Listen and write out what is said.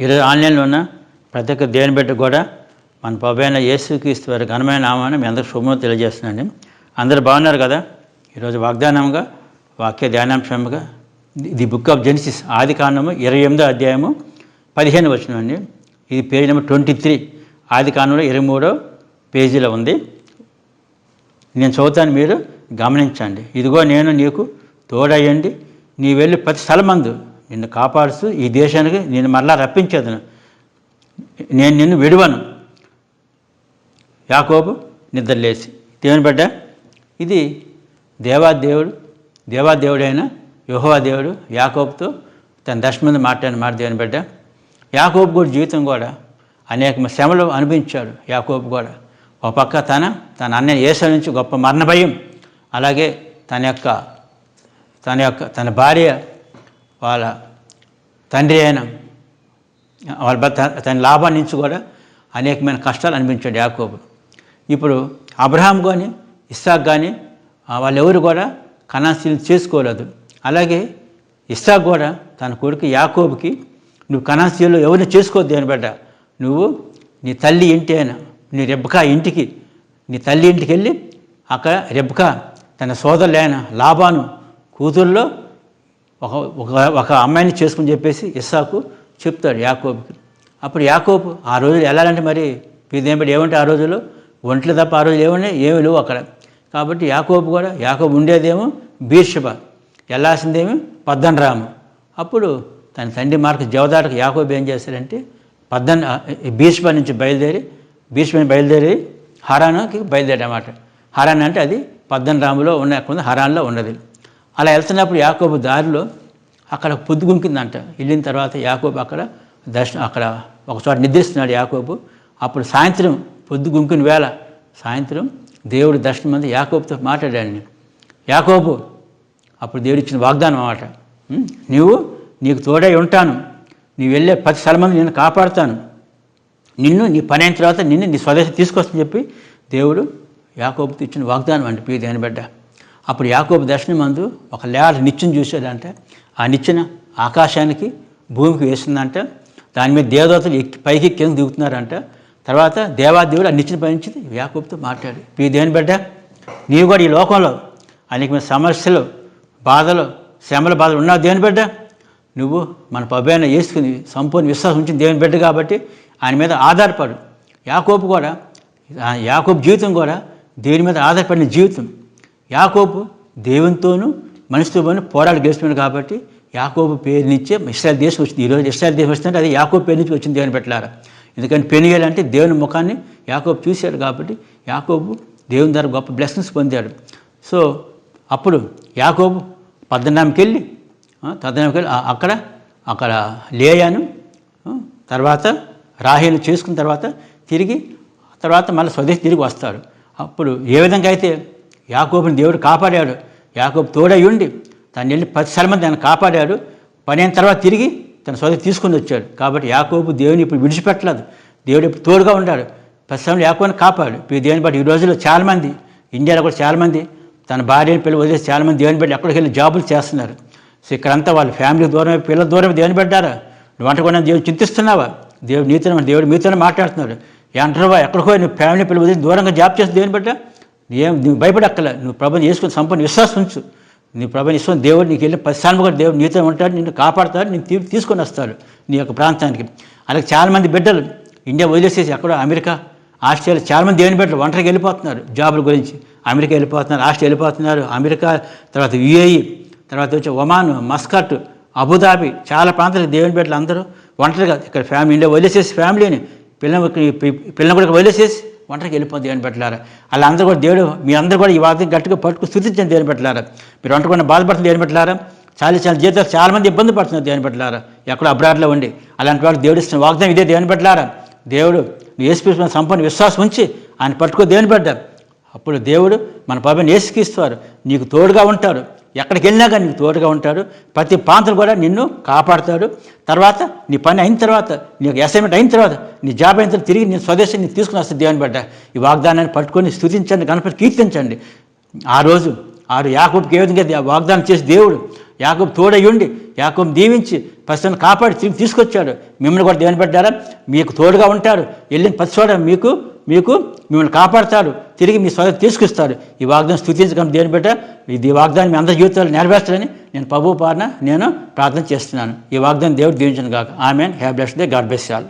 ఈరోజు ఆన్లైన్లో ఉన్న ప్రతి ఒక్క దేవుని బిడ్డ కూడా మన పబైన యేసుక్రీస్తు వారి ఘనమైన నామాన్ని మీ అందరికి శుభమో తెలియజేస్తున్నాను. అందరు బాగున్నారు కదా? ఈరోజు వాగ్దానంగా వాక్య ధ్యానాంశంగా ది బుక్ ఆఫ్ జెనిసిస్ ఆది కాండము ఇరవై ఎనిమిదో అధ్యాయము పదిహేను వచ్చిన అండి. ఇది పేజ్ నెంబర్ ట్వంటీ త్రీ. ఆది కాండంలో ఇరవై మూడో పేజీలో ఉంది. నేను చదువుతాను మీరు గమనించండి. ఇదిగో నేను నీకు తోడయ్యండి. నీ వెళ్ళి ప్రతి స్థలమందు నిన్ను కాపాడుతూ ఈ దేశానికి నేను మరలా రప్పించేదను నేను నిన్ను విడివను. యాకోబు నిద్రలేసి దేవుని బిడ్డ ఇది దేవాదేవుడు దేవాదేవుడైన యుహోవాదేవుడు యాకోబుతో తన దశ మీద మాట్లాడిన మాట దేవుని బిడ్డ. యాకోబు కూడా జీవితం కూడా అనేక శ్రమలు అనిపించాడు యాకోబు కూడా. ఒక పక్క తన తన అన్నయ్య ఏస నుంచి గొప్ప మరణ భయం అలాగే తన యొక్క తన యొక్క తన భార్య వాళ్ళ తండ్రి అయిన వాళ్ళ తన లాభాన్ని నుంచి కూడా అనేకమైన కష్టాలు అనిపించాడు యాకోబు. ఇప్పుడు అబ్రహాం కానీ ఇస్సాక్ కానీ వాళ్ళెవరు కూడా కణాశీలు చేసుకోలేదు. అలాగే ఇస్సాక్ కూడా తన కొడుకు యాకోబుకి నువ్వు కణాశీలు ఎవరిని చేసుకోవద్దు అని బిడ్డ నువ్వు నీ తల్లి ఇంటి అయినా నీ రెబ్బకా ఇంటికి నీ తల్లి ఇంటికి వెళ్ళి అక్కడ రెబ్బకా తన సోదరులైన లాభాను కూతుర్లో ఒక ఒక ఒక అమ్మాయిని చేసుకుని చెప్పేసి ఇస్సాకు చెప్తాడు యాకోబుకి. అప్పుడు యాకోబు ఆ రోజులు వెళ్ళాలంటే మరి పీదేంబడి ఏమంటే ఆ రోజుల్లో? ఒంట్లు తప్ప ఆ రోజులు ఏమన్నా ఏమి లేవు అక్కడ. కాబట్టి యాకోబు కూడా యాకోబు ఉండేదేమో బీర్షబ వెళ్ళాల్సిందేమో పద్దనరాము అప్పుడు తన తండ్రి మార్కు జవదాటకు యాకోబు ఏం చేశారంటే పద్దన్ భీష్మ నుంచి బయలుదేరి భీష్మని బయలుదేరి హరానాకి బయలుదేరి అన్నమాట హరాన్ అంటే అది పద్దన రాములో ఉన్న హరాన్లో ఉన్నది. అలా వెళ్తున్నప్పుడు యాకోబు దారిలో అక్కడ పొద్దుగుంకిందంట. వెళ్ళిన తర్వాత యాకోబు అక్కడ దర్శనం అక్కడ ఒకచోట నిద్రిస్తున్నాడు యాకోబు. అప్పుడు సాయంత్రం పొద్దుగుంకిన వేళ సాయంత్రం దేవుడు దర్శనం మంది యాకోబుతో మాట్లాడాను నేను యాకోబు అప్పుడు దేవుడు ఇచ్చిన వాగ్దానం అన్నమాట. నీవు నీకు తోడై ఉంటాను. నీవు వెళ్ళే పది స్థలమంది నేను కాపాడుతాను. నిన్ను నీ పని అయిన తర్వాత నిన్ను నీ స్వదేశం తీసుకొస్తని చెప్పి దేవుడు యాకోబుతో ఇచ్చిన వాగ్దానం అండి. ప్రియ దేని బిడ్డ అప్పుడు యాకోబు దర్శనం మందు ఒక లేడ నిత్యం చూశాడంట. ఆ నిచ్చెన ఆకాశానికి భూమికి వేసిందంట. దాని మీద దేవదూతలు ఎక్కి పైకి కింద దిగుతున్నారంట. తర్వాత దేవాదేవుడు ఆ నిచ్చెన పైనుంచి యాకోబుతో మాట్లాడు. ఈ దేవుని బిడ్డ నీవు కూడా ఈ లోకంలో అనేకమైన సమస్యలు బాధలు శ్రమల బాధలు ఉన్నావు దేవుని బిడ్డ. నువ్వు మన పబ్బైన వేసుకుని సంపూర్ణ విశ్వాసం ఉంచింది దేవుని బిడ్డ కాబట్టి ఆయన మీద ఆధారపడు. యాకోబు కూడా యాకోబు జీవితం కూడా దేవుని మీద ఆధారపడిన జీవితం. యాకోబు దేవునితోనూ మనిషితోనూ పోరాడు గెలుస్తున్నాడు కాబట్టి యాకోబు పేరునిచ్చే ఇస్రాయల్ దేశం వచ్చింది. ఈరోజు ఇస్రాయల్ దేశం వస్తుంటే అది యాకోబు పేరు నుంచి వచ్చింది దేవుని పెట్టారా ఎందుకంటే పెనుగేలు అంటే దేవుని ముఖాన్ని యాకోబు చూశాడు కాబట్టి యాకోబు దేవుని ద్వారా గొప్ప బ్లెస్సింగ్స్ పొందాడు. సో అప్పుడు యాకోబు పద్దనామికి వెళ్ళి పద్దనామికి వెళ్ళి అక్కడ అక్కడ లేయాను తర్వాత రాహేలు చేసుకున్న తర్వాత తిరిగి తర్వాత మళ్ళీ స్వదేశ్ తిరిగి వస్తాడు. అప్పుడు ఏ విధంగా అయితే యాకోబుని దేవుడు కాపాడాడు. యాకోబు తోడయ్యుండి తను వెళ్ళి పది సార్లు మంది కాపాడాడు. పని అయిన తర్వాత తిరిగి తన సోదరి తీసుకుని వచ్చాడు. కాబట్టి యాకోబు దేవుని ఇప్పుడు విడిచిపెట్టలేదు. దేవుడు ఇప్పుడు తోడుగా ఉన్నాడు పది సార్లు యాకోబుని కాపాడు. ఇప్పుడు దేవుని బట్టి ఈ రోజుల్లో చాలామంది ఇండియాలో కూడా చాలామంది తన భార్యని పిల్లలు వదిలేసి చాలామంది దేవుని బట్టి ఎక్కడికి వెళ్ళి జాబులు చేస్తున్నారు. సో ఇక్కడంతా వాళ్ళ ఫ్యామిలీ దూరమే పిల్లల దూరమే దేవుని పెట్టారా నువ్వు అంటకుండా దేవుడు చింతిస్తున్నావా? దేవుడు నీతోనే దేవుడు మీతోనే మాట్లాడుతున్నాడు. అంటారువా ఎక్కడికో నువ్వు ఫ్యామిలీ పిల్లలు వదిలేసి దూరంగా జాబ్ చేసి దేవుని పెట్టా ఏం నువ్వు భయపడక్కల. నువ్వు ప్రభుని చేసుకుని సంపూర్ణ విశ్వాసం ఉంచు. నీ ప్రభుని ఇష్టం దేవుడు నీకు వెళ్ళి పది కూడా దేవుడు నీతో ఉంటాడు నిన్ను కాపాడతాడు నేను తీ తీసుకొని వస్తాడు నీ యొక్క ప్రాంతానికి. అలాగే చాలామంది బిడ్డలు ఇండియా వదిలేసేసి ఎక్కడో అమెరికా ఆస్ట్రేలియా చాలామంది దేవుని బిడ్డలు ఒంటరికి వెళ్ళిపోతున్నారు జాబుల గురించి. అమెరికా వెళ్ళిపోతున్నారు ఆస్ట్రేలియా వెళ్ళిపోతున్నారు అమెరికా తర్వాత యుఏఈ తర్వాత వచ్చి ఒమాన్ మస్కట్ అబుదాబి చాలా ప్రాంతాలకు దేవుని బిడ్డలు అందరూ ఒంటరిగా ఇక్కడ ఫ్యామిలీ ఇండియా వదిలేసేసి ఫ్యామిలీని పిల్లలకి పిల్లలు కూడా వదిలేసేసి ఒంటరికి వెళ్ళిపోతుంది దేవుని పెట్టలారా. అలా అందరూ కూడా దేవుడు మీ అందరూ కూడా ఈ వార్త గట్టిగా పట్టుకు స్థుతించండి దేవుని పెట్టలారా. మీరు ఒంటరిగా బాధపడుతుంది దేవుని పెట్టలారా. చాలా చాలా జీవితాలు చాలామంది ఇబ్బంది పడుతున్నారు దేవుని పెట్టలారా. ఎక్కడో అబ్రాడ్లో ఉండి. అలాంటి వాడు దేవుడు ఇస్తున్న వాగ్దానం ఇదే దేవుని పెట్టలారా. దేవుడు ఏసుకృష్ణ సంపూర్ణ విశ్వాసం ఉంచి ఆయన పట్టుకో దేవుని పెట్టారు అప్పుడు దేవుడు మన పాపని ఏసుకిస్తారు నీకు తోడుగా ఉంటారు. ఎక్కడికి వెళ్ళినా కానీ నీకు తోడుగా ఉంటాడు. ప్రతి ప్రాంతం కూడా నిన్ను కాపాడుతాడు. తర్వాత నీ పని అయిన తర్వాత నీకు అసైన్మెంట్ అయిన తర్వాత నీ జాబ్ అయిన తర్వాత తిరిగి నీ స్వదేశం నీకు తీసుకుని వస్తుంది దేవుని బిడ్డ. ఈ వాగ్దానాన్ని పట్టుకొని స్థుతించండి గణపతి కీర్తించండి. ఆ రోజు ఆరు యాకూబ్కి ఏ విధంగా వాగ్దానం చేసి దేవుడు యాకోబు తోడయ్యుండి యాకూబ్ దీవించి పసిని కాపాడి తిరిగి తీసుకొచ్చాడు. మిమ్మల్ని కూడా దేవుని పెట్టారా మీకు తోడుగా ఉంటారు. వెళ్ళిన ప్రతి మీకు మీకు మిమ్మల్ని కాపాడతాడు తిరిగి మీ స్వాగతం తీసుకొస్తాడు. ఈ వాగ్దానం స్థుతించడం దేని బిడ్డ ఇది వాగ్దానం మీ అందరి జీవితాలు నెరవేర్చాలని నేను ప్రభు పాలన నేను ప్రార్థన చేస్తున్నాను. ఈ వాగ్దానం దేవుడు దీవించను కాక amen. Have bless day. God bless all.